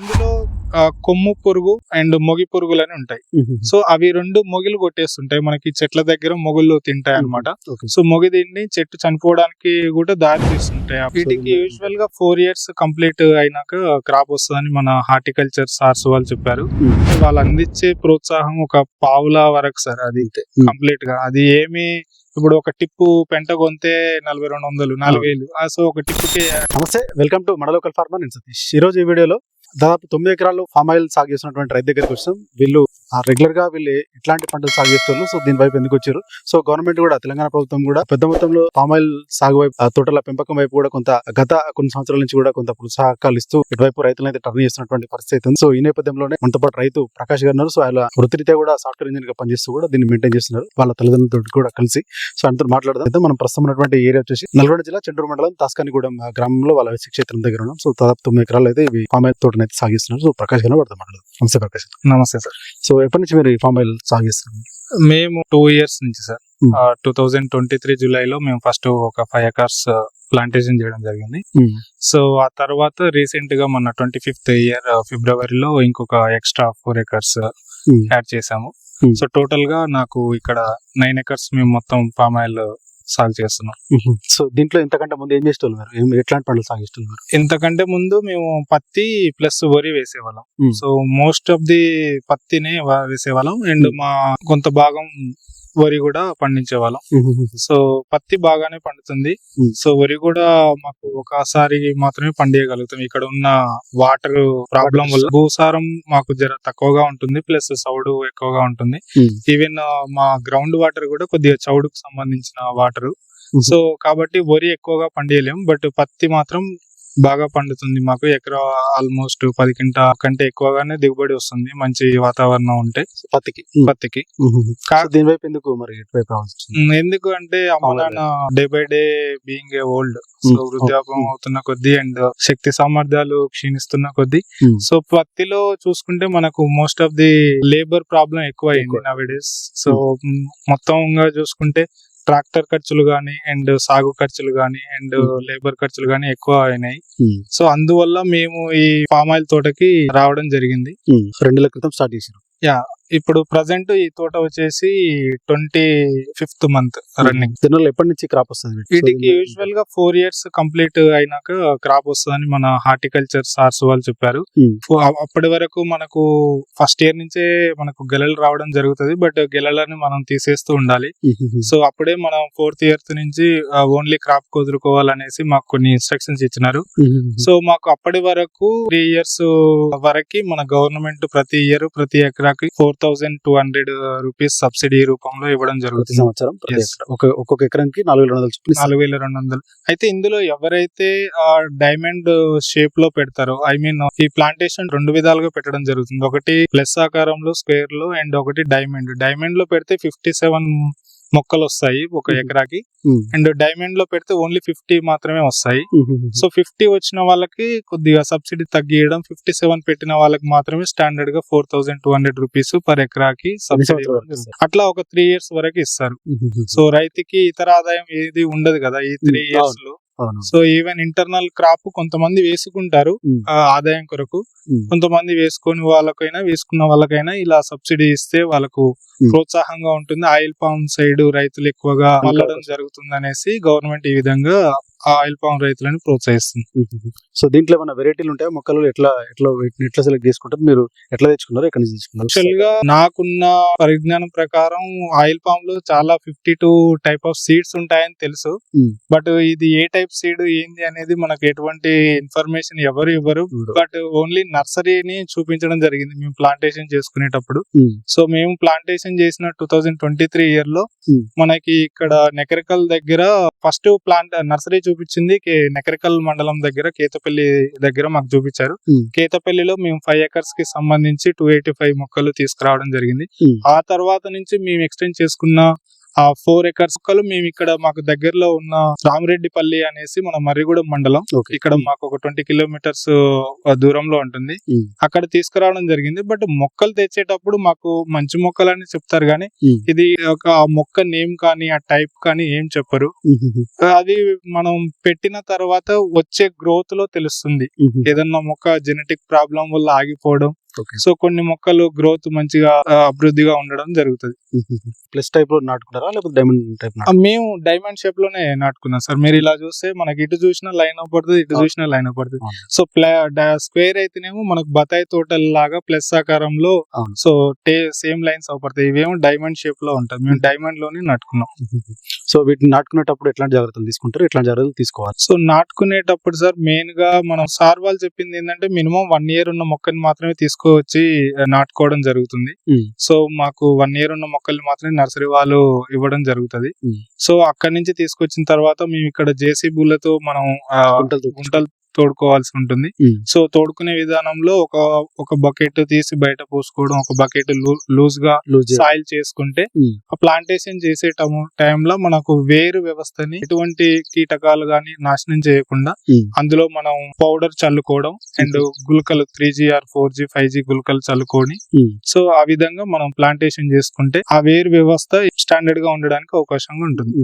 ఇందులో కొమ్ము పురుగు అండ్ మొగి పురుగులు అని ఉంటాయి సో అవి రెండు మొగిలు కొట్టేస్తుంటాయి. మనకి చెట్ల దగ్గర మొగుళ్ళు తింటాయి అన్నమాట. ఓకే. సో మొగి దీన్ని చెట్టు చనిపోవడానికి కూడా దారి తీస్తుంటాయి. వీటికి యూజువల్గా ఫోర్ ఇయర్స్ కంప్లీట్ అయినాక క్రాప్ వస్తుందని మన హార్టికల్చర్ సార్స్ వాళ్ళు చెప్పారు. వాళ్ళు అందించే ప్రోత్సాహం ఒక పావుల వరకు సార్ అది. కంప్లీట్గా. అది ఏమి ఇప్పుడు ఒక టిప్పు పెంట కొంతే నలభై రెండు వందలు నాలుగు వేలు. సో ఒక టిప్పుకి నమస్తే. వెల్కమ్ టు మన లోకల్ ఫార్మర్ నేను సతీష్. ఈ రోజు ఈ వీడియోలో దాదాపు తొమ్మిది ఎకరాలు ఫామ్ ఆయిల్ సాగు చేసినటువంటి రైతు దగ్గరికి వచ్చాం వీళ్ళు రెగ్యులర్గా వీళ్ళు ఎట్లాంటి పంటలు సాగు చేస్తున్నారు. సో దీని వైపు ఎందుకు వచ్చారు? సో గవర్నమెంట్ కూడా తెలంగాణ ప్రభుత్వం కూడా పెద్ద మొత్తంలో ఫామ్ ఆయిల్ సాగు వైపు తోటల పెంపకం వైపు కూడా కొంత గత కొన్ని సంవత్సరాల నుంచి కూడా కొంత ప్రోత్సాహకాలు ఇస్తూ ఇటువైపు రైతులను అయితే టర్న్ చేస్తున్నటువంటి పరిస్థితి ఉంది. సో ఈ నేపథ్యంలోనే మనతో పాటు రైతు ప్రకాష్ గారు ఉన్నారు. సో ఆయన వృత్తిరీత్యా కూడా సాఫ్ట్వేర్ ఇంజనీర్గా పనిచేస్తూ కూడా దీన్ని మెయింటైన్ చేస్తున్నారు. వాళ్ళ తల్లిదండ్రులతో కూడా కలిసి. సో ఆయనతో మాట్లాడదాం. అయితే మనం ప్రస్తుతం ఉన్నటువంటి ఏరియా వచ్చేసి నల్గొండ జిల్లా చెండూరు మండలం తాస్కానిగూడెం గ్రామంలో వాళ్ళ క్షేత్రం దగ్గర ఉన్నాం. సో దాదాపు తొమ్మిది ఎకరాలు అయితే ఇవి ఫామ్ ఆయిల్ తోటని అయితే సాగిస్తున్నారు సో ప్రకాష్ గారు వాడితో మాట్లాడదాం. నమస్తే ప్రకాష్. నమస్తే సార్. సో ఎప్పటి నుంచి మీరు ఈ ఫామ్ ఆయిల్ సాగిస్తున్నారు మేము టూ ఇయర్స్ నుంచి sir Hmm. Two thousand twenty three జూలైలో మేము ఫస్ట్ ఒక ఫైవ్ ఎకర్స్ ప్లాంటేషన్ చేయడం జరిగింది Hmm. సో ఆ తర్వాత రీసెంట్గా మన ట్వంటీ ఫిఫ్త్ ఇయర్ ఫిబ్రవరిలో ఇంకొక extra four acres Hmm. Add చేసాము Hmm. సో టోటల్గా నాకు ఇక్కడ నైన్ ఎకర్స్ మేము మొత్తం పామ్ ఆయిల్ సాగు చేస్తున్నాం. సో దీంట్లో ఇంతకంటే ముందు ఏం ఏం- ఎట్లాంటి పంటలు సాగిస్తున్నారు మీరు? ఇంతకంటే ముందు మేము పత్తి ప్లస్ వరి వేసేవాళ్ళం. సో మోస్ట్ ఆఫ్ ది పత్తినే వేసేవాళ్ళం. అండ్. మా కొంత భాగం వరి కూడా పండించేవాళ్ళం. సో పత్తి బాగానే పండుతుంది. సో వరి కూడా మాకు ఒకసారి మాత్రమే పండియగలుగుతాం. ఇక్కడ ఉన్న వాటర్ ప్రాబ్లం వల్ల భూసారం మాకు జర తక్కువగా ఉంటుంది ప్లస్ చౌడు ఎక్కువగా ఉంటుంది. ఈవెన్ మా గ్రౌండ్ వాటర్ కూడా కొద్దిగా చౌడుకు సంబంధించిన వాటర్. సో కాబట్టి వరి ఎక్కువగా పండియలేం బట్ పత్తి మాత్రం బాగా పండుతుంది. మాకు ఎకరా ఆల్మోస్ట్ పది కింట కంటే ఎక్కువగానే దిగుబడి వస్తుంది. మంచి వాతావరణం ఉంటే పత్తికి. పత్తికి. సో కా- దీని వైపు ఎందుకు మరి ఎందుకు అంటే అమ్మ. నాన్న day by day being a old so వృద్ధాపం. అవుతున్న కొద్దీ అండ్ శక్తి సామర్థ్యాలు క్షీణిస్తున్న కొద్దీ. సో పత్తిలో చూసుకుంటే మనకు most of the labour problem ఎక్కువ అయింది ఎక్కువ. నవేడేస్ సో మొత్తంగా చూసుకుంటే ట్రాక్టర్ ఖర్చులు గానీ అండ్ సాగు ఖర్చులు గానీ అండ్. లేబర్ ఖర్చులు గానీ ఎక్కువ అయినాయి. సో అందువల్ల మేము ఈ పామ్ ఆయిల్ తోటకి రావడం జరిగింది. రెండు నెలల క్రితం స్టార్ట్ చేశారు ఇప్పుడు ప్రజెంట్ ఈ తోట వచ్చేసి ట్వంటీ ఫిఫ్త్ మంత్ రన్నింగ్ దీనివల్ల ఎప్పటి నుంచి క్రాప్ వస్తుంది వీటికి? యూజువల్గా ఫోర్ ఇయర్స్ కంప్లీట్ అయినాక క్రాప్ వస్తుందని మన హార్టికల్చర్ సార్స్ వాళ్ళు చెప్పారు అ- అప్పటి వరకు మనకు ఫస్ట్ ఇయర్ నుంచే మనకు గెలలు రావడం జరుగుతుంది బట్ గెలలని మనం తీసేస్తూ ఉండాలి. సో అప్పుడే మనం ఫోర్త్ ఇయర్ నుంచి ఓన్లీ క్రాప్ కుదురుకోవాలనేసి మాకు కొన్ని ఇన్స్ట్రక్షన్స్ ఇచ్చినారు. సో మాకు అప్పటి వరకు త్రీ ఇయర్స్ వరకు మన గవర్నమెంట్ ప్రతి ఇయర్ ప్రతి ఎకరాకి four thousand two hundred rupees subsidy రూపంలో ఇవ్వడం జరుగుతుంది. సంవత్సరం ఒక్కొక్క ఎకరానికి నాలుగు వేల రెండు వందలు. నాలుగు వేల రెండు వందలు. అయితే ఇందులో ఎవరైతే ఆ డైమండ్ షేప్లో పెడతారో ఐ మీన్ ఈ ప్లాంటేషన్ రెండు విధాలుగా పెట్టడం జరుగుతుంది. ఒకటి ప్లస్ ఆకారంలో స్క్వేర్లో అండ్ ఒకటి డైమండ్ డైమండ్లో పెడితే ఫిఫ్టీ సెవెన్ మొక్కలు వస్తాయి ఒక. ఎకరాకి. అండ్ డైమండ్లో పెడితే ఓన్లీ ఫిఫ్టీ మాత్రమే వస్తాయి. సో ఫిఫ్టీ వచ్చిన వాళ్ళకి కొద్దిగా సబ్సిడీ తగ్గియడం ఫిఫ్టీ సెవెన్ పెట్టిన వాళ్ళకి మాత్రమే స్టాండర్డ్గా four thousand two hundred rupees per ఎకరాకి సబ్సిడీ? అట్లా ఒక త్రీ ఇయర్స్ వరకు ఇస్తారు. సో రైతుకి ఇతర ఆదాయం ఏది ఉండదు కదా ఈ త్రీ ఇయర్స్లో. సో ఈవెన్ ఇంటర్నల్ క్రాప్ కొంతమంది వేసుకుంటారు ఆదాయం కొరకు. కొంతమంది వేసుకొని వాళ్ళకైనా వేసుకున్న వాళ్ళకైనా ఇలా సబ్సిడీ ఇస్తే వాళ్ళకు. ప్రోత్సాహంగా ఉంటుంది. ఆయిల్ పామ్ సైడ్ రైతులు ఎక్కువగా మళ్ళడం జరుగుతుంది అనేసి గవర్నమెంట్ ఈ విధంగా ఆ ఆయిల్ పామ్ రైతులను ప్రోత్సహిస్తుంది. సో దీంట్లో ఏమైనా వెరైటీలు ఉంటాయా మొక్కలు ఎట్లా ఎట్లా వీటిని ఎట్లా సెలెక్ట్ చేసుకుంటారు మీరు ఎట్లా తెచ్చుకున్నారు ఎక్కడి నుంచి యాక్చువల్ తెచ్చుకున్నారు గా నాకున్న పరిజ్ఞానం ప్రకారం ఆయిల్ పామ్లో చాలా fifty two type of seeds ఉంటాయని తెలుసు. బట్ ఇది ఏ టైప్ సీడ్ ఏంది అనేది మనకు ఎటువంటి ఇన్ఫర్మేషన్ ఎవరు ఇవ్వరు. బట్ ఓన్లీ నర్సరీని చూపించడం జరిగింది మేము ప్లాంటేషన్ చేసుకునేటప్పుడు. సో మేము ప్లాంటేషన్ చేసిన టూ థౌజండ్ ట్వంటీ త్రీ ఇయర్లో. మనకి ఇక్కడ నెకరికల్ దగ్గర ఫస్ట్ ప్లాంట్ నర్సరీ చూపించింది నెకరికల్ మండలం దగ్గర కేతపల్లి దగ్గర మాకు చూపించారు. కేతపల్లిలో మేము ఫైవ్ ఎకర్స్కి సంబంధించి టూ ఎయిటీ ఫైవ్ మొక్కలు తీసుకురావడం జరిగింది. ఆ తర్వాత నుంచి మేము ఎక్స్టెండ్ చేసుకున్న ఆ ఫోర్ ఎకర్స్ మొక్కలు మేము ఇక్కడ మాకు దగ్గరలో ఉన్న రామరెడ్డిపల్లి అనేసి మన మర్రిగూడెం మండలం. ఇక్కడ మాకు ఒక ట్వంటీ కిలోమీటర్స్ దూరంలో ఉంటుంది. అక్కడ తీసుకురావడం జరిగింది. బట్ మొక్కలు తెచ్చేటప్పుడు మాకు మంచి మొక్కలని చెప్తారు కానీ. ఇది ఒక మొక్క నేమ్ కానీ ఆ టైప్ కానీ ఏం చెప్పరు. అది మనం పెట్టిన తర్వాత వచ్చే గ్రోత్లో తెలుస్తుంది. ఏదన్నా మొక్క జెనెటిక్ ప్రాబ్లం వల్ల ఆగిపోవడం సో కొన్ని మొక్కలు గ్రోత్ మంచిగా అభివృద్ధిగా ఉండడం జరుగుతుంది. ప్లస్ టైప్లో నాటుకుంటారా? లేకపోతే డైమండ్ టైప్ మేము డైమండ్ షేప్లోనే నాటుకున్నాం సార్. మీరు ఇలా చూస్తే మనకి ఇటు చూసిన లైన్ అప్ పడుతుంది ఇటు. చూసిన లైన్ అవును. సో స్క్వేర్ అయితేనేమో మనకు బతాయి తోటల లాగా ప్లస్ ఆకారంలో. సో టే సేమ్ లైన్స్ అవపడతాయి. ఇవేమో డైమండ్ షేప్లో ఉంటాయి. మేము డైమండ్లోనే నాటుకున్నాం. సో వీటిని నాటుకునేటప్పుడు ఎట్లాంటి జాగ్రత్తలు తీసుకుంటారు? ఎట్లాంటి జాగ్రత్తలు తీసుకోవాలి? సో నాటుకునేటప్పుడు సార్ మెయిన్గా మనం సార్ వాళ్ళు చెప్పింది ఏంటంటే మినిమం వన్ ఇయర్ ఉన్న మొక్కని మాత్రమే తీసుకువచ్చి నాటుకోవడం జరుగుతుంది. సో మాకు వన్ ఇయర్ ఉన్న మొక్కల్ని మాత్రమే నర్సరీ వాళ్ళు ఇవ్వడం జరుగుతుంది. సో అక్కడి నుంచి తీసుకొచ్చిన తర్వాత మేము ఇక్కడ జేసీబీలతో మనం. గుంటలు తోడుకోవాల్సి ఉంటుంది. సో తోడుకునే విధానంలో ఒక ఒక బకెట్ తీసి బయట పోసుకోవడం ఒక బకెట్ లూజ్గా. సాయిల్ చేసుకుంటే. ఆ ప్లాంటేషన్ చేసే టైంలో మనకు వేరు వ్యవస్థని ఎటువంటి కీటకాలు గాని నాశనం చేయకుండా. అందులో మనం పౌడర్ చల్లుకోవడం and గుల్కలు three G R four G five G గుల్కలు చల్లుకొని. సో ఆ విధంగా మనం ప్లాంటేషన్ చేసుకుంటే ఆ వేరు వ్యవస్థ స్టాండర్డ్గా ఉండడానికి అవకాశంగా ఉంటుంది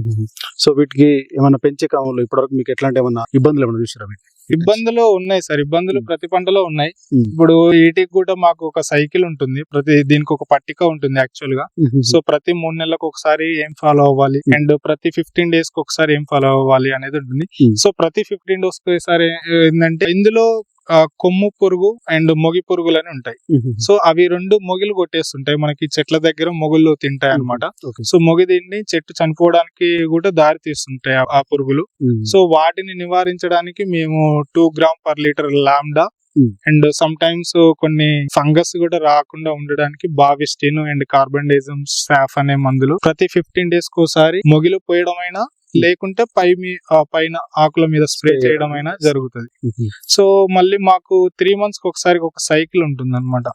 సో వీటికి ఏమైనా పెంచే క్రమంలో ఇప్పటివరకు మీకు ఎట్లాంటి ఏమైనా ఇబ్బందులు ఏమైనా చూసారా వీటికి? ఇబ్బందులు ఉన్నాయి సార్ ఇబ్బందులు ఉమ్. ప్రతి పంటలో ఉన్నాయి ఉమ్. ఇప్పుడు వీటికి కూడా మాకు ఒక సైకిల్ ఉంటుంది ప్రతి దీనికి ఒక పట్టిక ఉంటుంది యాక్చువల్గా సో ప్రతి మూడు నెలలకు ఒకసారి ఏం ఫాలో అవ్వాలి Hmm. అండ్ ప్రతి ఫిఫ్టీన్ డేస్కి ఒకసారి ఏం ఫాలో అవ్వాలి అనేది ఉంటుంది Hmm. సో ప్రతి ఫిఫ్టీన్ డేస్ ఒకసారి ఏంటంటే ఇందులో కొమ్ము పురుగు అండ్ మొగి పురుగులు అని ఉంటాయి సో అవి రెండు మొగిలు కొట్టేస్తుంటాయి. మనకి చెట్ల దగ్గర మొగులు తింటాయి అన్నమాట. ఓకే. సో మొగి దీన్ని చెట్టు చనిపోవడానికి కూడా దారి తీస్తుంటాయి ఆ- పురుగులు. సో వాటిని నివారించడానికి మేము టూ గ్రామ్ పర్ లీటర్ లాండా Hmm. అండ్ సమ్ టైమ్స్ కొన్ని ఫంగస్ కూడా రాకుండా ఉండడానికి బావిస్టిన్ అండ్ కార్బన్డైజం సాఫ్ అనే మందులు. ప్రతి ఫిఫ్టీన్ డేస్ కోసారి మొగిలు పోయడం అయినా లేకుంటే పై మీ పైన ఆకుల మీద స్ప్రే చేయడం అయినా జరుగుతుంది. సో మళ్ళీ మాకు త్రీ మంత్స్కి ఒకసారి ఒక సైకిల్ ఉంటుంది అనమాట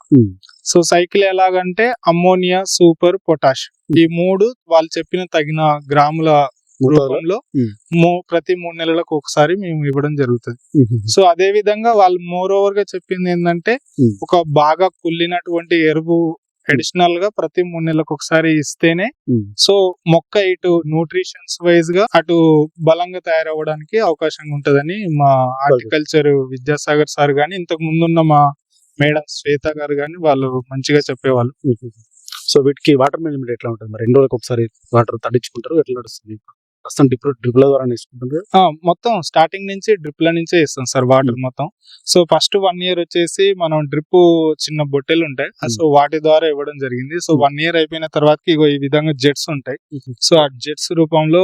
సో సైకిల్ ఎలాగంటే అమ్మోనియా సూపర్ పొటాష్. ఈ మూడు వాళ్ళు చెప్పిన తగిన గ్రాముల రూపంలో Hmm. ప్రతి మూడు నెలలకు ఒకసారి మేము ఇవ్వడం జరుగుతుంది. సో అదే విధంగా వాళ్ళు మోర్ ఓవర్గా చెప్పింది ఏంటంటే Hmm. ఒక బాగా కుళ్ళినటువంటి ఎరువు అడిషనల్గా ప్రతి మూడు నెలలకు ఒకసారి ఇస్తేనే సో మొక్క ఇటు న్యూట్రిషన్స్ వైజ్గా అటు బలంగా తయారవడానికి అవకాశం ఉంటదని మా హార్టికల్చర్ విద్యాసాగర్ సార్ గాని ఇంతకు ముందున్న మా మేడం శ్వేత గారు గాని వాళ్ళు మంచిగా చెప్పేవాళ్ళు. సో వీటికి వాటర్ మేనేజ్మెంట్ ఎట్లా ఉంటుంది మరి? రెండు రోజులకు ఒకసారి వాటర్ తడించుకుంటారు ఎట్లా నడుస్తుంది? ప్రస్తుతం డ్రిప్ డ్రిప్ల ద్వారా తీసుకుంటారు ఆ, మొత్తం స్టార్టింగ్ నుంచి డ్రిప్ల నుంచే ఇస్తాం సార్ వాటర్ మొత్తం. సో ఫస్ట్ వన్ ఇయర్ వచ్చేసి మనం డ్రిప్ చిన్న బొట్టెలు ఉంటాయి. Hmm. సో వాటి ద్వారా ఇవ్వడం జరిగింది. సో వన్ ఇయర్ అయిపోయిన తర్వాత ఇగో ఈ విధంగా జెట్స్ ఉంటాయి. సో ఆ జెట్స్ రూపంలో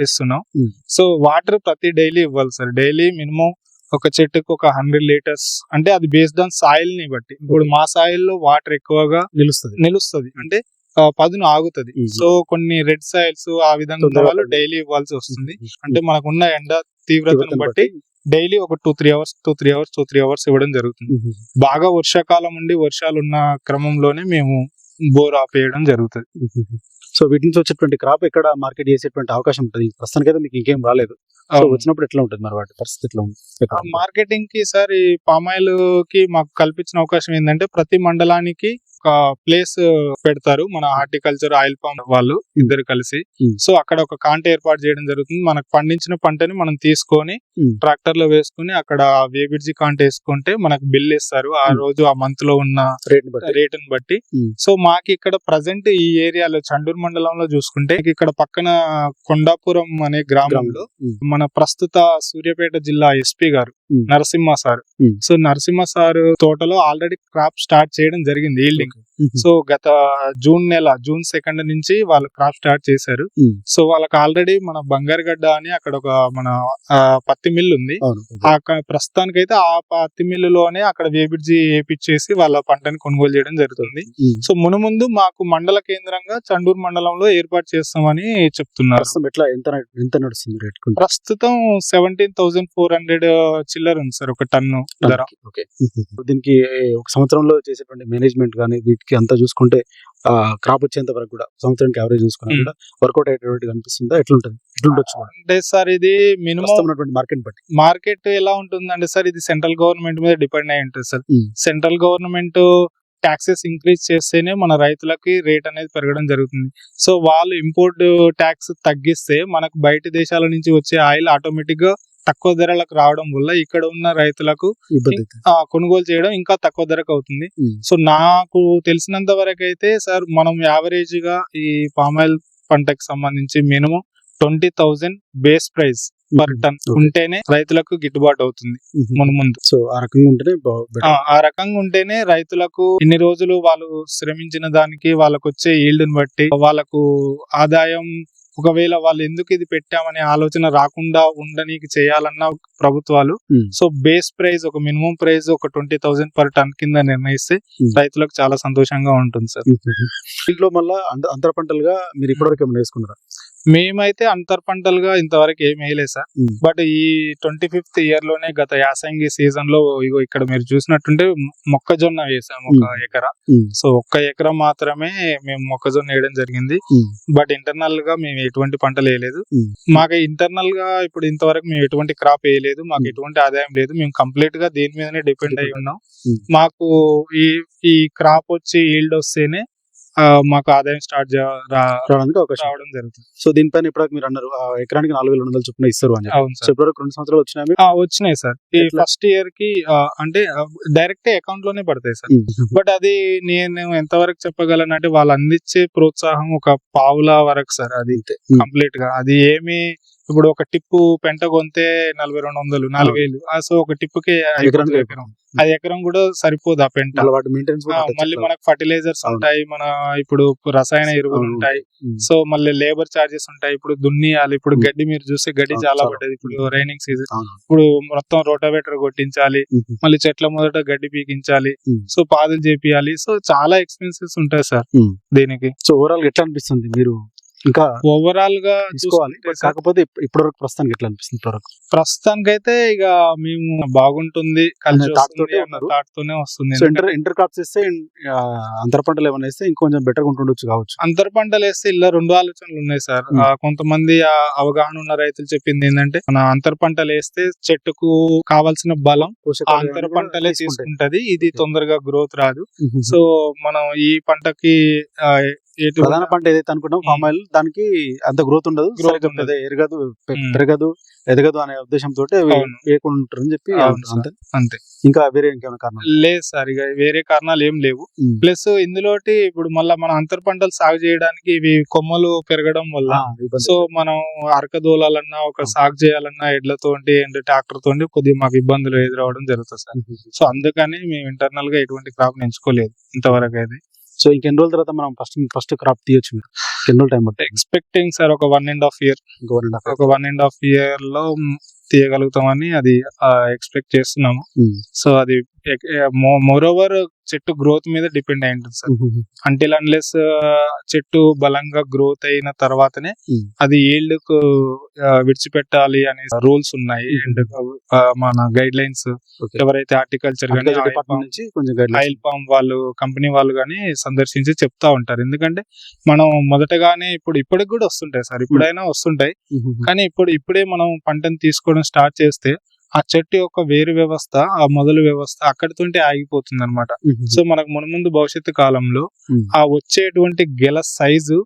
ఇస్తున్నాం Hmm. సో వాటర్ ప్రతి డైలీ ఇవ్వాలి సార్. డైలీ మినిమం ఒక చెట్టుకు ఒక హండ్రెడ్ లీటర్స్ అంటే అది బేస్డ్ ఆన్ సాయిల్ని బట్టి. ఇప్పుడు మా సాయిల్లో వాటర్ ఎక్కువగా నిలుస్తుంది. నిలుస్తుంది. అంటే పదును ఆగుతుంది. సో కొన్ని రెడ్ సాయిల్స్ ఆ విధంగా ఉన్న వాళ్ళు. డైలీ ఇవ్వాల్సి వస్తుంది. అంటే మనకున్న ఎండ తీవ్రతను బట్టి డైలీ ఒక two three hours two three hours two three hours ఇవ్వడం జరుగుతుంది. బాగా వర్షాకాలం ఉండి వర్షాలు ఉన్న క్రమంలోనే మేము బోర్ ఆపేయడం జరుగుతుంది. సో వీటి నుంచి వచ్చేటువంటి క్రాప్ ఎక్కడ మార్కెట్ చేసేటువంటి అవకాశం ఉంటుంది? ప్రస్తుతానికి అయితే మీకు ఇంకేం రాలేదు. సో వచ్చినప్పుడు ఎట్లా ఉంటుంది మరి వాటి పరిస్థితి ఎట్లా ఉంది? మార్కెటింగ్కి సార్ ఈ పామాయిల్కి మాకు కల్పించిన అవకాశం ఏంటంటే ప్రతి మండలానికి ఒక ప్లేస్ పెడతారు మన హార్టికల్చర్ ఆయిల్ పామ్ వాళ్ళు ఇద్దరు కలిసి Hmm. సో అక్కడ ఒక కాంట ఏర్పాటు చేయడం జరుగుతుంది మనకు పండించిన పంటని మనం తీసుకొని Hmm. ట్రాక్టర్లో వేసుకుని అక్కడ వేబిడ్జి కాంట వేసుకుంటే మనకు బిల్ ఇస్తారు ఆ Hmm. రోజు ఆ మంత్లో ఉన్న రేట్ని బట్టి. సో మాకు ఇక్కడ ప్రజెంట్ ఈ ఏరియాలో చండూరు మండలంలో చూసుకుంటే ఇక్కడ పక్కన కొండాపురం అనే గ్రామంలో. మన ప్రస్తుత సూర్యాపేట జిల్లా ఎస్పీ గారు. Narasimha sir. So Narasimha sir తోటలో ఆల్రెడీ క్రాప్ స్టార్ట్ చేయడం జరిగింది ఈల్డింగ్ ఉమ్. సో గత జూన్ నెల జూన్ సెకండ్ నుంచి వాళ్ళు క్రాప్ స్టార్ట్ చేశారు. సో వాళ్ళకి ఆల్రెడీ మన బంగారుగడ్డ అని అక్కడ ఒక మన పత్తి మిల్ ఉంది. అవును. ఆ క- ప్రస్తుతానికైతే ఆ పత్తి మిల్లులోనే అక్కడ వేబిడ్జి వేపించేసి వాళ్ళ పంటని కొనుగోలు చేయడం జరుగుతుంది. సో మునుముందు మాకు మండల కేంద్రంగా చండూరు మండలంలో ఏర్పాటు చేస్తామని చెప్తున్నారు. ఎంత నడు- ఎంత నడుస్తుంది రేట్? ప్రస్తుతం సెవెంటీన్ థౌసండ్ ఫోర్ హండ్రెడ్ చిల్లర ఉంది సార్ ఒక టన్ను ధర. ఓకే. దీనికి ఒక సంవత్సరంలో చేసేటువంటి మేనేజ్మెంట్ కానీ వీటి కి అంతా చూసుకుంటే ఆ క్రాప్ వచ్చేంత వరకు కూడా సంవత్సరానికి యావరేజ్ చూసుకున్నా. కూడా వర్కౌట్ అయ్యేటువంటి కనిపిస్తుందా ఎట్లుంటది ఎట్లుండొచ్చు? అంటే సార్ ఇది మినిమం మార్కెట్ బట్టి మార్కెట్ ఎలా ఉంటుందంటే సార్ ఇది సెంట్రల్ గవర్నమెంట్ మీద డిపెండ్ అయి ఉంటుంది sir. Central government taxes increase చేస్తేనే మన రైతులకి రేట్ అనేది పెరగడం జరుగుతుంది సో వాళ్ళు ఇంపోర్ట్ ట్యాక్స్ తగ్గిస్తే మనకు బయట దేశాల నుంచి వచ్చే ఆయిల్ ఆటోమేటిక్గా తక్కువ ధరలకు రావడం వల్ల ఇక్కడ ఉన్న రైతులకు కొనుగోలు చేయడం ఇంకా తక్కువ ధరకు అవుతుంది. సో నాకు తెలిసినంత వరకు అయితే సార్ మనం యావరేజ్గా ఈ పామాయిల్ పంటకు సంబంధించి minimum twenty thousand base price per ton. ఉంటేనే రైతులకు గిట్టుబాటు అవుతుంది. మన ముందు సో ఆ రకంగా ఉంటేనే ఆ, రకంగా ఉంటేనే రైతులకు ఇన్ని రోజులు వాళ్ళు శ్రమించిన దానికి వాళ్ళకు వచ్చే ఈల్డ్ని బట్టి వాళ్ళకు ఆదాయం ఒకవేళ వాళ్ళు ఎందుకు ఇది పెట్టామనే ఆలోచన రాకుండా ఉండనీకి చేయాలన్న ప్రభుత్వాలు Hmm. సో బేస్ ప్రైస్ ఒక మినిమం ప్రైస్ ఒక ట్వంటీ థౌసండ్ పర్ టన్ కింద నిర్ణయిస్తే Hmm. రైతులకు చాలా సంతోషంగా ఉంటుంది సార్ దీంట్లో మళ్ళా అంత- అంతర పంటలుగా మీరు ఇప్పటివరకు ఏమైనా వేసుకున్నారా మేమైతే అంతర్ పంటలుగా ఇంతవరకు ఏం వేయలేదు సార్ Hmm. బట్ ఈ ట్వంటీ ఫిఫ్త్ ఇయర్లోనే గత యాసంగి సీజన్లో ఇగో ఇక్కడ మీరు చూసినట్టుంటే మొక్కజొన్న వేసాం ఒక Hmm. ఎకరా Hmm. సో ఒక్క ఎకరం మాత్రమే మేము మొక్కజొన్న వేయడం జరిగింది. బట్ ఇంటర్నల్గా మేము ఎటువంటి పంటలు వేయలేదు. మాకు ఇంటర్నల్గా ఇప్పుడు ఇంతవరకు మేము ఎటువంటి క్రాప్ వేయలేదు మాకు. ఎటువంటి ఆదాయం లేదు మేము కంప్లీట్గా దీని మీదనే డిపెండ్ అయి ఉన్నాం. మాకు ఈ ఈ క్రాప్ వచ్చి ఈల్డ్ వస్తేనే మాకు ఆదాయం స్టార్ట్ రావడానికి అవకాశం రావడం జరుగుతుంది. సో దీనిపైన ఇప్పటికి మీరు అన్నారు ఎకరానికి నాలుగు వేల రెండు వందలు చొప్పున ఇస్తారు అని. అవును సార్. ఇప్పటివరకు రెండు సంవత్సరాలు వచ్చినాయి వచ్చినాయి సార్. ఈ? ఫస్ట్ ఇయర్కి అంటే డైరెక్ట్ అకౌంట్లోనే పడతాయి సార్. బట్ అది నేను ఎంతవరకు చెప్పగలను అంటే వాళ్ళు అందించే ప్రోత్సాహం ఒక పావుల వరకు సార్ అది. కంప్లీట్గా అది ఏమి ఇప్పుడు ఒక టిప్పు పెంట కొంటే నలభై రెండు వందలు నాలుగు వేలు. ఆ, సో ఒక టిప్పుకి ఎకరం అది ఎకరం. కూడా సరిపోదు ఆ పెంట. మళ్ళీ మనకు ఫర్టిలైజర్స్. ఉంటాయి మన ఇప్పుడు రసాయన ఎరువులు. ఉంటాయి. సో మళ్ళీ లేబర్ చార్జెస్ ఉంటాయి. ఇప్పుడు దున్నియాలి. ఇప్పుడు. గడ్డి మీరు చూస్తే గడ్డి చాలా. పడ్డది. ఇప్పుడు రైనింగ్ సీజన్. ఇప్పుడు మొత్తం రోటావేటర్ కొట్టించాలి. మళ్ళీ చెట్ల మొదట గడ్డి పీకించాలి. సో పాదులు చేపియాలి. సో చాలా ఎక్స్పెన్సెస్ ఉంటాయి సార్. దీనికి. సో ఓవరాల్ ఎట్లా అనిపిస్తుంది మీరు ఇంకా ఓవరాల్గా సార్, కాకపోతే ఇప్ప- ఇప్పటివరకు ప్రస్తుతానికి ఎట్లా అనిపిస్తుంది ఇప్పటివరకు ప్రస్తుతానికైతే ఇక మేము బాగుంటుంది thought వస్తుంది ఇంటర్ ఇంటర్ క్రాప్స్ వేస్తే అంతర పంటలు ఏమైనా వేస్తే ఇంకొంచెం బెటర్ ఉంటుండొచ్చు కావచ్చు. అంతర పంటలు వేస్తే ఇలా రెండు ఆలోచనలు ఉన్నాయి సార్. కొంతమంది అవగాహన ఉన్న రైతులు చెప్పింది ఏంటంటే మన అంతర పంటలు వేస్తే చెట్టుకు కావాల్సిన బలం అంతర పంటలే. తీసుకుంటది. ఇది. తొందరగా గ్రోత్ రాదు. సో మనం ఈ పంటకి ప్రధాన పంట ఏదైతే మ్మ్. పామ్ ఆయిల్ దానికి అంత గ్రోత్ ఉండదు. పెద్ద ఎరగదు. పెరగదు ఎదగదు అనే ఉద్దేశంతో. వేయకుండా ఉంటారని చెప్పి. అంతే అంతే ఇంకా వేరే ఇంకేమైనా కారణం లేదు సార్ ఇక వేరే కారణాలు ఏం లేవు. ప్లస్ ఇందులోటి ఇప్పుడు మళ్ళీ మన అంతర పంటలు సాగు చేయడానికి ఇవి కొమ్మలు పెరగడం వల్ల. సో మనం అరక దోలాలన్నా ఒక. సాగు చేయాలన్నా ఎడ్లతోటి అండ్ ట్రాక్టర్ తోటి కొద్దిగా మాకు ఇబ్బందులు ఎదురవడం జరుగుతుంది సార్. సో అందుకని మేము ఇంటర్నల్గా ఎటువంటి క్రాప్ ఎంచుకోలేదు ఇంతవరకు అయితే సో ఇంకెన్ని రోజుల తర్వాత మనం ఫస్ట్ ఫస్ట్ క్రాప్ తీయొచ్చు మీరు ఎన్ని రోజులు టైం పడుతుంది. ఎక్స్పెక్టింగ్ సార్ ఒక వన్ అండ్ హాఫ్ ఇయర్ ఇంకో వన్ అండ్ హాఫ్ ఒక వన్ అండ్ హాఫ్ ఇయర్లో తీయగలుగుతామని అది ఎక్స్పెక్ట్ చేస్తున్నాము. సో అది మోర్ ఓవర్ చెట్టు గ్రోత్ మీద డిపెండ్ అయి ఉంటుంది సార్. అంటిల్ అన్లెస్ చెట్టు బలంగా గ్రోత్ అయిన తర్వాతనే. అది ఈల్డ్కు ఆ, విడిచిపెట్టాలి అనే రూల్స్ ఉన్నాయి. అండ్ మన గైడ్ లైన్స్. ఎవరైతే హార్టికల్చర్ ఆయిల్ పామ్ వాళ్ళు కంపెనీ వాళ్ళు గానీ సందర్శించి చెప్తా ఉంటారు. ఎందుకంటే మనం మొదటగానే ఇప్పుడు ఇప్పటికి కూడా వస్తుంటాయి సార్. ఇప్పుడైనా వస్తుంటాయి. కానీ ఇప్పుడు ఇప్పుడే మనం పంటను తీసుకోవడం స్టార్ట్ చేస్తే ఆ చెట్టు యొక్క వేరు వ్యవస్థ ఆ మొదలు వ్యవస్థ అక్కడితోటి ఆగిపోతుంది అనమాట సో మనకు మునుముందు భవిష్యత్తు కాలంలో. ఆ వచ్చేటువంటి గెల సైజు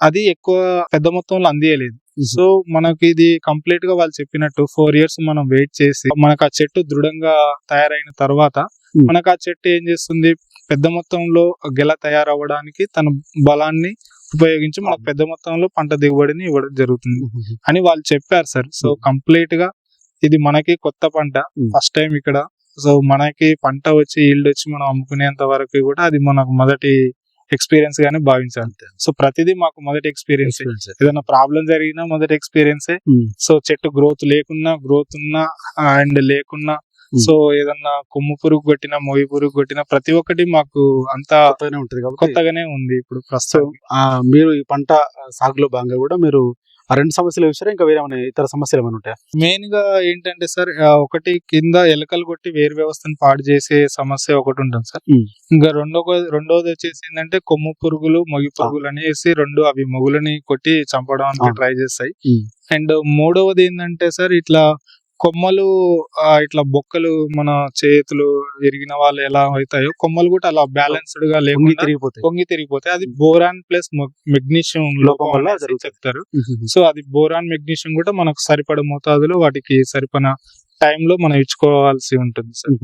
అది ఎక్కువ పెద్ద మొత్తంలో అందియలేదు. సో మనకి ఇది కంప్లీట్గా వాళ్ళు చెప్పినట్టు ఫోర్ ఇయర్స్ మనం వెయిట్ చేసి మనకు ఆ చెట్టు దృఢంగా తయారైన తర్వాత. మనకు ఆ చెట్టు ఏం చేస్తుంది? పెద్ద మొత్తంలో గెల తయారవ్వడానికి తన బలాన్ని ఉపయోగించి మనకు పెద్ద మొత్తంలో పంట దిగుబడిని ఇవ్వడం జరుగుతుంది అని వాళ్ళు చెప్పారు సార్. సో. కంప్లీట్గా ఇది మనకి కొత్త పంట. ఫస్ట్ టైం ఇక్కడ. సో మనకి పంట వచ్చి ఈల్డ్ వచ్చి మనం అమ్ముకునేంత వరకు కూడా అది మనకు మొదటి ఎక్స్పీరియన్స్ గానే భావించాలి. సో ప్రతిదీ మాకు మొదటి ఎక్స్పీరియన్స్ ఏదైనా ప్రాబ్లం జరిగినా మొదటి ఎక్స్పీరియన్సే సో చెట్టు గ్రోత్ లేకున్నా గ్రోత్ ఉన్నా అండ్ లేకున్నా. సో ఏదన్నా కొమ్ము పురుగు కొట్టినా మొయ్యి పురుగు కొట్టినా ప్రతి ఒక్కటి మాకు అంతా కొత్తగానే ఉంటుంది కొత్తగానే ఉంది ఇప్పుడు ప్రస్తుతం. ఆ, మీరు ఈ పంట సాగులో భాగంగా కూడా మీరు ఆ రెండు సమస్యలు చూసారా ఇంకా వేరే ఏమైనా ఇతర సమస్యలు ఏమైనా ఉంటాయా మెయిన్గా ఏంటంటే సార్ ఆ, ఒకటి కింద ఎలకలు కొట్టి వేరు వ్యవస్థను పాడు చేసే సమస్య ఒకటి ఉంటుంది సార్ ఉమ్. ఇంకా రెండో రెండోది వచ్చేసి ఏంటంటే కొమ్ము పురుగులు మొగి పురుగులు అనేసి రెండు అవి మొగులని కొట్టి చంపడానికి ఆ. ట్రై చేస్తాయి ఉమ్. అండ్ మూడవది ఏంటంటే సార్ ఇట్లా కొమ్మలు ఆ, ఇట్లా బొక్కలు మన చేతులు విరిగిన వాళ్ళు ఎలా అవుతాయో కొమ్మలు కూడా అలా బ్యాలెన్స్డ్గా పొంగి లేకుండా తిరిగిపోతాయి. పొంగి తిరిగిపోతాయి. అది బోరాన్ ప్లస్ మెగ్నీషియం లోపం వల్ల. చెప్తారు. సో అది బోరాన్ మెగ్నీషియం కూడా మనకు సరిపడ మోతాదులో వాటికి సరిపడ టైంలో మనం ఇచ్చుకోవాల్సి ఉంటుంది సార్.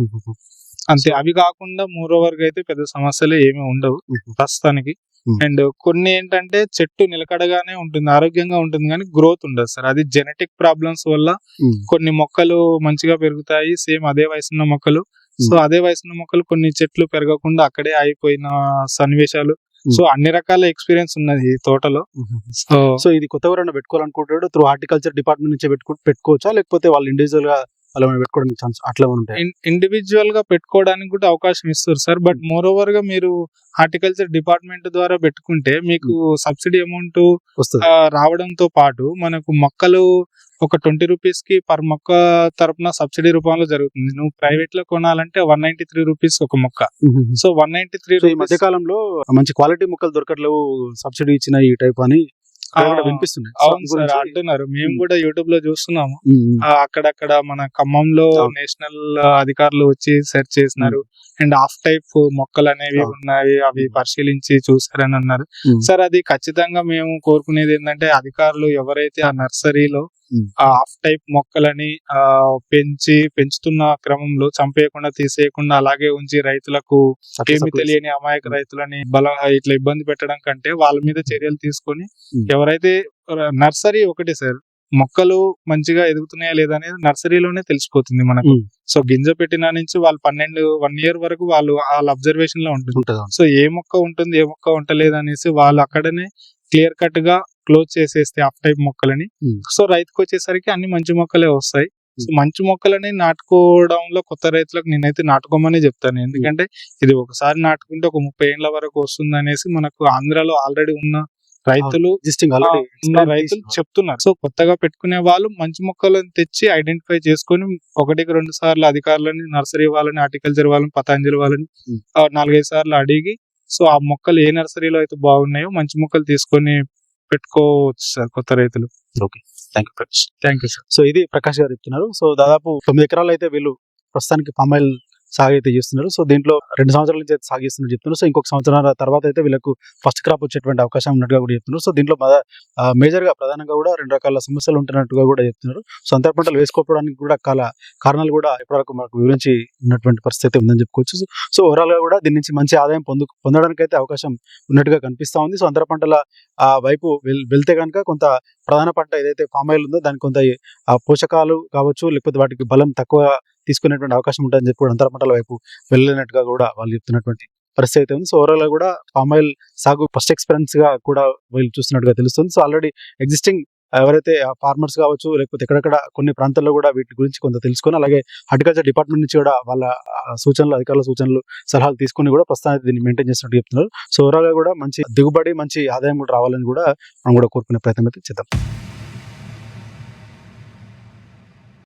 అంతే. అవి కాకుండా మూడోవర్ అయితే పెద్ద సమస్యలు ఏమీ ఉండవు. ప్రస్తుతానికి. అండ్ కొన్ని ఏంటంటే చెట్టు నిలకడగానే ఉంటుంది ఆరోగ్యంగా ఉంటుంది కానీ గ్రోత్ ఉండదు సార్. అది జెనెటిక్ ప్రాబ్లమ్స్ వల్ల కొన్ని మొక్కలు మంచిగా పెరుగుతాయి. సేమ్ అదే వయసున్న మొక్కలు. So Hmm. అదే వయసున్న మొక్కలు కొన్ని చెట్లు పెరగకుండా అక్కడే అయిపోయిన సన్నివేశాలు. Hmm. సో అన్ని రకాల ఎక్స్పీరియన్స్ ఉన్నది ఈ తోటలో. సో సో ఇది కొత్త ఎవరైనా పెట్టుకోవాలనుకుంటాడు త్రూ హార్టికల్చర్ డిపార్ట్మెంట్ నుంచి పెట్టుకో పెట్టుకోవచ్చా? లేకపోతే వాళ్ళు ఇండివిజువల్గా వాళ్ళు ఏమైనా పెట్టుకోవడానికి ఛాన్స్ అట్లా ఉంటాయి. ఇండివిజువల్గా పెట్టుకోవడానికి కూడా అవకాశం ఇస్తారు సార్. బట్ మోర్ ఓవర్గా మీరు హార్టికల్చర్ డిపార్ట్మెంట్ ద్వారా పెట్టుకుంటే మీకు సబ్సిడీ అమౌంట్ రావడంతో పాటు మనకు మొక్కలు ఒక ట్వంటీ రూపీస్కి పర్ మొక్క తరపున సబ్సిడీ రూపంలో జరుగుతుంది. నువ్వు ప్రైవేట్లో కొనాలంటే వన్ నైన్టీ త్రీ రూపీస్ ఒక మొక్క. So one ninety three so ఈ మధ్య కాలంలో మంచి క్వాలిటీ మొక్కలు దొరకట్లేవు సబ్సిడీ ఇచ్చిన ఈ టైప్ అని అవును సార్ అంటున్నారు. మేము. కూడా యూట్యూబ్లో చూస్తున్నాము. అక్కడక్కడ మన ఖమ్మంలో. నేషనల్ అధికారులు వచ్చి సెర్చ్ చేసినారు. అండ్ ఆఫ్ టైప్ మొక్కలు అనేవి. ఉన్నాయి అవి. పరిశీలించి చూసారని అన్నారు. సార్ అది ఖచ్చితంగా మేము కోరుకునేది ఏంటంటే అధికారులు ఎవరైతే ఆ నర్సరీలో ఆఫ్ టైప్ మొక్కలని ఆ పెంచి పెంచుతున్న క్రమంలో చంపేయకుండా తీసేయకుండా అలాగే ఉంచి రైతులకు ఏమి తెలియని అమాయక రైతులని బల ఇట్లా ఇబ్బంది పెట్టడం కంటే వాళ్ళ మీద చర్యలు తీసుకొని. ఎవరైతే నర్సరీ ఒకటి సార్ మొక్కలు మంచిగా ఎదుగుతున్నాయా లేదా అనేది నర్సరీలోనే తెలిసిపోతుంది మనకు. సో గింజ పెట్టిన నుంచి వాళ్ళు పన్నెండు వన్ ఇయర్ వరకు వాళ్ళు వాళ్ళ అబ్జర్వేషన్లో ఉంటుంది. సో ఏ మొక్క ఉంటుంది ఏ మొక్క ఉండలేదు అనేసి వాళ్ళు అక్కడనే క్లియర్ కట్గా క్లోజ్ చేసేస్తే ఆఫ్ టైప్ మొక్కలని. సో రైతుకు వచ్చేసరికి అన్ని మంచి మొక్కలే వస్తాయి సో మంచి మొక్కలని నాటుకోవడంలో కొత్త రైతులకు నేనైతే నాటుకోమని చెప్తాను ఎందుకంటే ఇది ఒకసారి నాటుకుంటే ఒక ముప్పై ఏళ్ళ వరకు వస్తుంది అనేసి మనకు ఆంధ్రాలో ఆల్రెడీ ఉన్న రైతులు రైతులు చెప్తున్నారు. సో కొత్తగా పెట్టుకునే వాళ్ళు మంచి మొక్కలను తెచ్చి ఐడెంటిఫై చేసుకొని ఒకటికి రెండు సార్లు అధికారులని నర్సరీ వాళ్ళని హార్టికల్చర్ వాళ్ళని పతాంజలి వాళ్ళని Hmm. నాలుగైదు సార్లు అడిగి సో ఆ మొక్కలు ఏ నర్సరీలో అయితే బాగున్నాయో మంచి మొక్కలు తీసుకొని పెట్టుకోవచ్చు సార్ కొత్త రైతులు. Thank you thank you sir so ఇది ప్రకాష్ గారు చెప్తున్నారు. సో దాదాపు తొమ్మిది ఎకరాలు అయితే వీళ్ళు ప్రస్తుతానికి పామాయిల్ సాగు అయితే చేస్తున్నారు. సో దీంట్లో రెండు సంవత్సరాల నుంచి అయితే సాగు చేస్తున్నారు చెప్తున్నారు. సో ఇంకొక సంవత్సరాల తర్వాత అయితే వీళ్ళకు ఫస్ట్ క్రాప్ వచ్చేటువంటి అవకాశం ఉన్నట్టుగా కూడా చెప్తున్నారు. సో దీంట్లో మేజర్గా ప్రధానంగా కూడా రెండు రకాల సమస్యలు ఉంటున్నట్టుగా కూడా చెప్తున్నారు. సో అంతర పంటలు వేసుకోవడానికి కూడా కాల కారణాలు కూడా ఇప్పటివరకు మనకు వివరించి ఉన్నటువంటి పరిస్థితి ఉందని చెప్పుకోవచ్చు. సో- సో ఓవరాల్గా కూడా దీని నుంచి మంచి ఆదాయం పొందు పొందడానికి అయితే అవకాశం ఉన్నట్టుగా కనిపిస్తా ఉంది. సో అంతర పంటల వైపు వెళ్తే కనుక కొంత ప్రధాన పంట ఏదైతే పామ్ ఆయిల్ ఉందో దానికి కొంత పోషకాలు కావచ్చు లేకపోతే వాటికి బలం తక్కువ తీసుకునేటువంటి అవకాశం ఉంటుందని చెప్పి కూడా అంతర వైపు వెళ్ళినట్టుగా కూడా వాళ్ళు చెప్తున్నటువంటి పరిస్థితి అయితే ఉంది. సో ఓవరాల్గా కూడా పామ్ ఆయిల్ సాగు ఫస్ట్ ఎక్స్పీరియన్స్గా కూడా వీళ్ళు చూస్తున్నట్టుగా తెలుస్తుంది. సో ఆల్రెడీ ఎగ్జిస్టింగ్ ఎవరైతే ఫార్మర్స్ కావచ్చు లేకపోతే ఎక్కడెక్కడ కొన్ని ప్రాంతాల్లో కూడా వీటి గురించి కొంత తెలుసుకొని అలాగే హార్టికల్చర్ డిపార్ట్మెంట్ నుంచి కూడా వాళ్ళ సూచనలు అధికారుల సూచనలు సలహాలు తీసుకొని కూడా ప్రస్తుతానికి దీన్ని మెయింటైన్ చేస్తున్నట్టు చెప్తున్నారు. సో ఓవరాల్గా కూడా మంచి దిగుబడి మంచి ఆదాయం కూడా రావాలని కూడా మనం కూడా కోరుకునే ప్రయత్నం అయితే చేద్దాం.